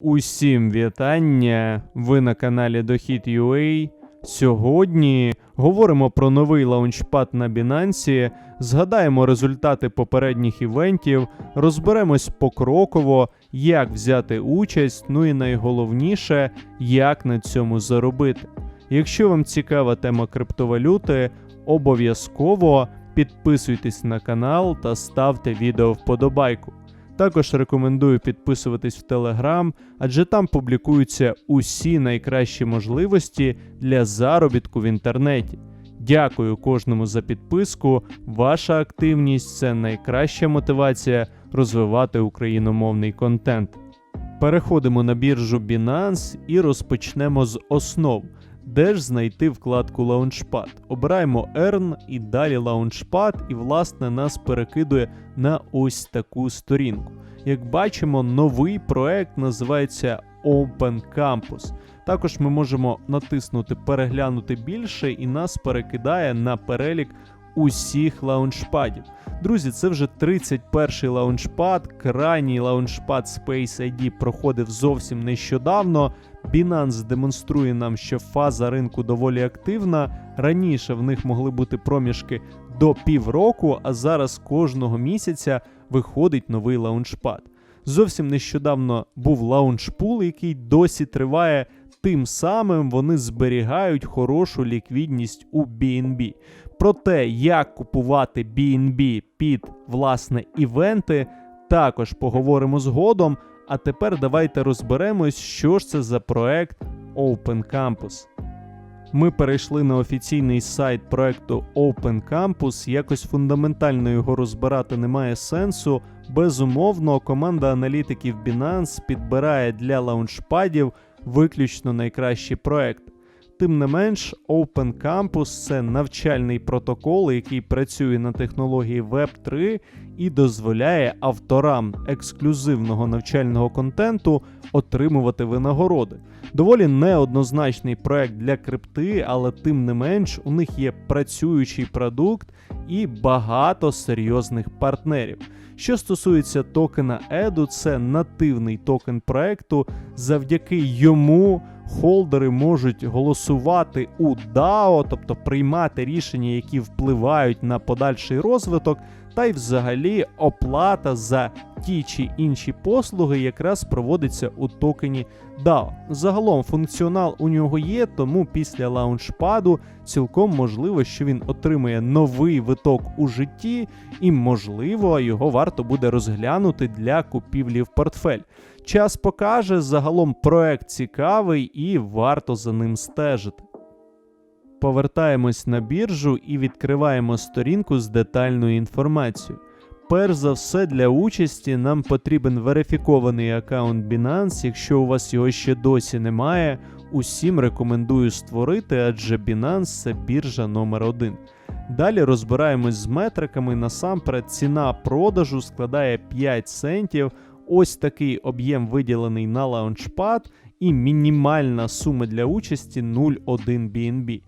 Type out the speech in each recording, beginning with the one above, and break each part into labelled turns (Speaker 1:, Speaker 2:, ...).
Speaker 1: Усім вітання! Ви на каналі Дохід.ua. Сьогодні говоримо про новий лаунчпад на Binance, згадаємо результати попередніх івентів, розберемось покроково, як взяти участь, ну і найголовніше, як на цьому заробити. Якщо вам цікава тема криптовалюти, обов'язково підписуйтесь на канал та ставте відео вподобайку. Також рекомендую підписуватись в Телеграм, адже там публікуються усі найкращі можливості для заробітку в інтернеті. Дякую кожному за підписку. Ваша активність це найкраща мотивація розвивати україномовний контент. Переходимо на біржу Binance і розпочнемо з основ. Де ж знайти вкладку Launchpad? Обираємо Earn і далі Launchpad, і власне нас перекидує на ось таку сторінку. Як бачимо, новий проект називається Open Campus. Також ми можемо натиснути Переглянути більше, і нас перекидає на перелік усіх лаунчпадів. Друзі, це вже 31-й лаунчпад. Крайній лаунчпад Space ID проходив зовсім нещодавно. Binance демонструє нам, що фаза ринку доволі активна. Раніше в них могли бути проміжки до півроку, а зараз кожного місяця виходить новий лаунчпад. Зовсім нещодавно був лаунчпул, який досі триває. Тим самим вони зберігають хорошу ліквідність у BNB. Про те, як купувати BNB під власне івенти, також поговоримо згодом. А тепер давайте розберемось, що ж це за проект Open Campus. Ми перейшли на офіційний сайт проекту Open Campus. Якось фундаментально його розбирати немає сенсу. Безумовно, команда аналітиків Binance підбирає для лаунчпадів виключно найкращі проекти. Тим не менш, Open Campus це навчальний протокол, який працює на технології Web3 і дозволяє авторам ексклюзивного навчального контенту отримувати винагороди. Доволі неоднозначний проект для крипти, але тим не менш у них є працюючий продукт і багато серйозних партнерів. Що стосується токена EDU, це нативний токен проекту. Завдяки йому холдери можуть голосувати у DAO, тобто приймати рішення, які впливають на подальший розвиток, та й взагалі оплата за ті чи інші послуги якраз проводиться у токені DAO. Загалом функціонал у нього є, тому після лаунчпаду цілком можливо, що він отримує новий виток у житті, і, можливо, його варто буде розглянути для купівлі в портфель. Час покаже, загалом проект цікавий і варто за ним стежити. Повертаємось на біржу і відкриваємо сторінку з детальною інформацією. Перш за все, для участі нам потрібен верифікований аккаунт Binance. Якщо у вас його ще досі немає, усім рекомендую створити, адже Binance це біржа номер 1 Далі розбираємось з метриками. Насамперед, ціна продажу складає 5 центів. Ось такий об'єм виділений на лаунчпад, і мінімальна сума для участі 0,1 BNB.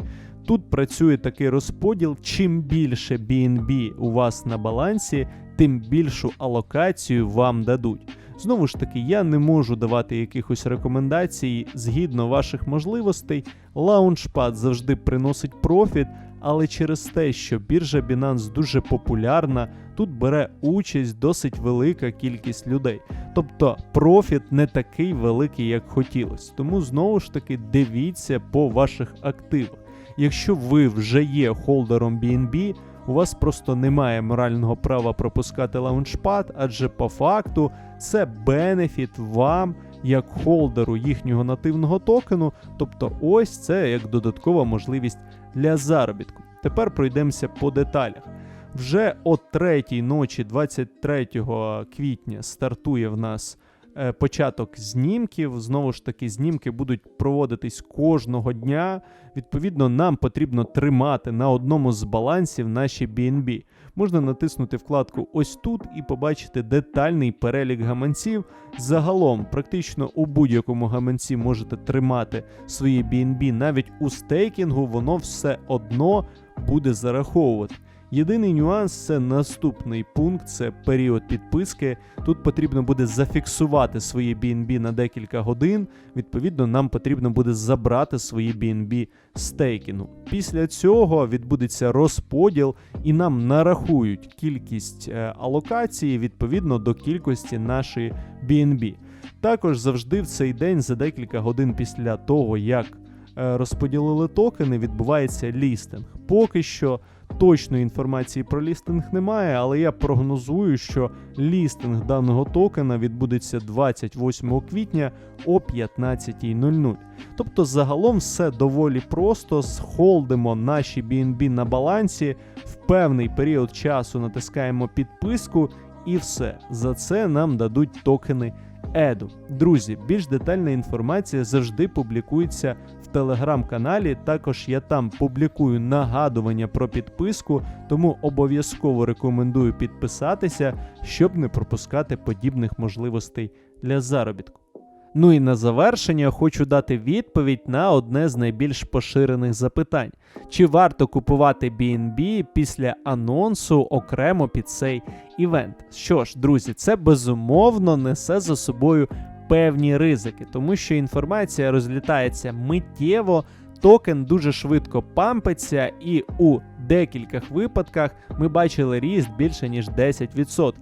Speaker 1: Тут працює такий розподіл: чим більше BNB у вас на балансі, тим більшу алокацію вам дадуть. Знову ж таки, я не можу давати якихось рекомендацій згідно ваших можливостей. Лаунчпад завжди приносить профіт, але через те, що біржа Binance дуже популярна, тут бере участь досить велика кількість людей. Тобто профіт не такий великий, як хотілося. Тому знову ж таки дивіться по ваших активах. Якщо ви вже є холдером BNB, у вас просто немає морального права пропускати лаунчпад, адже по факту це бенефіт вам як холдеру їхнього нативного токену. Тобто, ось це як додаткова можливість для заробітку. Тепер пройдемося по деталях. Вже о третій ночі, 23 квітня, стартує в нас початок знімків. Знову ж таки, знімки будуть проводитись кожного дня. Відповідно, нам потрібно тримати на одному з балансів наші BNB. Можна натиснути вкладку ось тут і побачити детальний перелік гаманців. Загалом, практично у будь-якому гаманці можете тримати свої BNB, навіть у стейкінгу, воно все одно буде зараховувати. Єдиний нюанс це наступний пункт, це період підписки. Тут потрібно буде зафіксувати свої BNB на декілька годин. Відповідно, нам потрібно буде забрати свої BNB з. Після цього відбудеться розподіл і нам нарахують кількість е, алокації відповідно до кількості нашої BNB. Також завжди в цей день, за декілька годин після того, як е, розподілили токени, відбувається лістинг. Поки що точної інформації про лістинг немає, але я прогнозую, що лістинг даного токена відбудеться 28 квітня о 15.00. Тобто, загалом все доволі просто. Схолдимо наші BNB на балансі, в певний період часу натискаємо підписку, і все. За це нам дадуть токени Еду. Друзі, більш детальна інформація завжди публікується телеграм-каналі. Також я там публікую нагадування про підписку, тому обов'язково рекомендую підписатися, щоб не пропускати подібних можливостей для заробітку. Ну і на завершення хочу дати відповідь на одне з найбільш поширених запитань: чи варто купувати BNB після анонсу окремо під цей івент? Що ж, друзі, це безумовно несе за собою певні ризики, тому що інформація розлітається миттєво, токен дуже швидко пампиться, і у декількох випадках ми бачили ріст більше ніж 10%.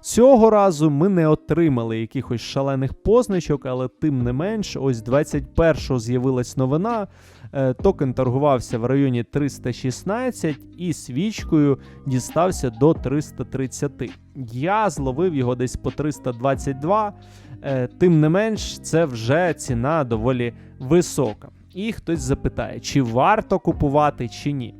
Speaker 1: Цього разу ми не отримали якихось шалених позначок, але тим не менш, ось 21-го з'явилась новина. Е, токен торгувався в районі 316 і свічкою дістався до 330. Я зловив його десь по 322. Е, тим не менш, це вже ціна доволі висока. І хтось запитає, чи варто купувати, чи ні.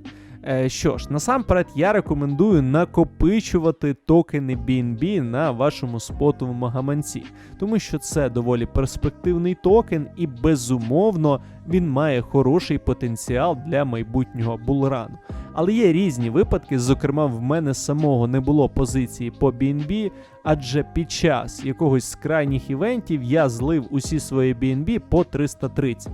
Speaker 1: Е, що ж, насамперед я рекомендую накопичувати токени BNB на вашому спотовому гаманці, тому що це доволі перспективний токен, і безумовно він має хороший потенціал для майбутнього булрану. Але є різні випадки, зокрема, в мене самого не було позиції по BNB, адже під час якогось з крайніх івентів я злив усі свої BNB по 330.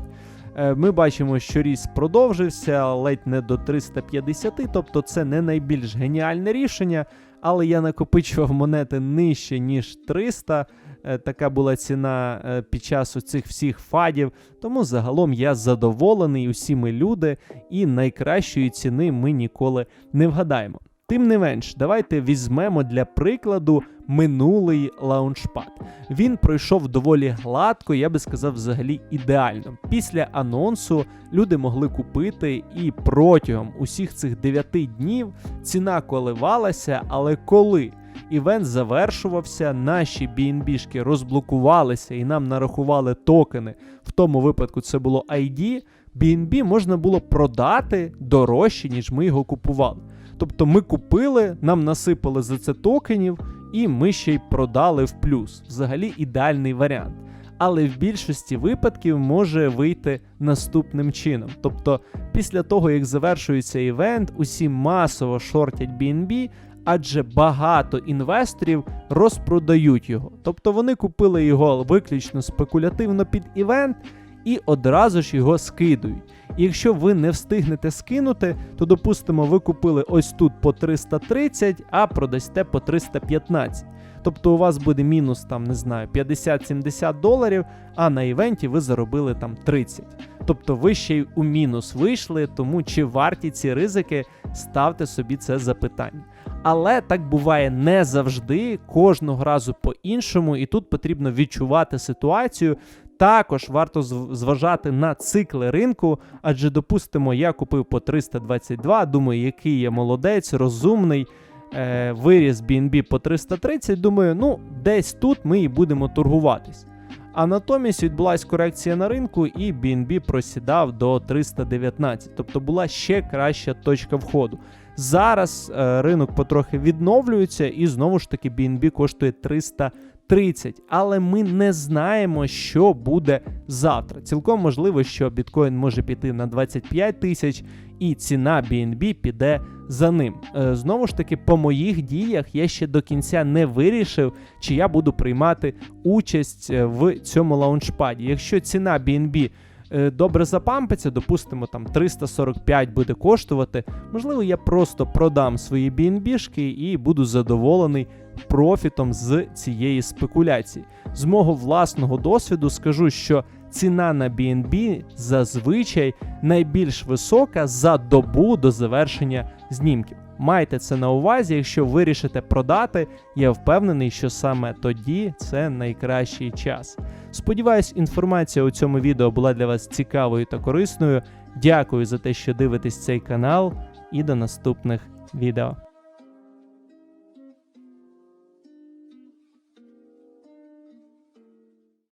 Speaker 1: Е, ми бачимо, що ріст продовжився ледь не до 350, тобто це не найбільш геніальне рішення, але я накопичував монети нижче, ніж 300. Е, така була ціна е, під час цих всіх фадів. Тому загалом я задоволений, усі ми люди, і найкращої ціни ми ніколи не вгадаємо. Тим не менш, давайте візьмемо для прикладу минулий лаунчпад. Він пройшов доволі гладко, я би сказав, взагалі ідеально. Після анонсу люди могли купити, і протягом усіх цих 9 днів ціна коливалася, але коли івент завершувався, наші BNB-шки розблокувалися і нам нарахували токени. В тому випадку це було ID, BNB можна було продати дорожче, ніж ми його купували. Тобто ми купили, нам насипали за це токенів, і ми ще й продали в плюс. Взагалі ідеальний варіант. Але в більшості випадків може вийти наступним чином. Тобто, після того, як завершується івент, усі масово шортять BNB, адже багато інвесторів розпродають його. Тобто вони купили його виключно спекулятивно під івент і одразу ж його скидують. Якщо ви не встигнете скинути, то допустимо, ви купили ось тут по 330, а продасте по 315. Тобто у вас буде мінус там, не знаю, 50-70 доларів, а на івенті ви заробили там 30. Тобто ви ще й у мінус вийшли, тому чи варті ці ризики, ставте собі це запитання. Але так буває не завжди, кожного разу по-іншому, і тут потрібно відчувати ситуацію, також варто зважати на цикли ринку, адже, допустимо, я купив по 322, думаю, який я молодець, розумний. Е, Виріс BNB по 330, думаю, ну, десь тут ми і будемо торгуватись. А натомість відбулася корекція на ринку, і BNB просідав до 319, тобто була ще краща точка входу. Зараз е, ринок потрохи відновлюється, і знову ж таки BNB коштує 300 30, але ми не знаємо, що буде завтра. Цілком можливо, що біткоін може піти на 25 тисяч, і ціна BNB піде за ним. Е, знову ж таки, по моїх діях я ще до кінця не вирішив, чи я буду приймати участь е, в цьому лаунчпаді. Якщо ціна BNB е, добре запампиться, допустимо, там 345 буде коштувати. Можливо, я просто продам свої BNB-шки і буду задоволений профітом з цієї спекуляції. З мого власного досвіду скажу, що ціна на BNB зазвичай найбільш висока за добу до завершення знімків. Майте це на увазі, якщо вирішите продати, я впевнений, що саме тоді це найкращий час. Сподіваюсь, інформація у цьому відео була для вас цікавою та корисною. Дякую за те, що дивитесь цей канал, і до наступних відео.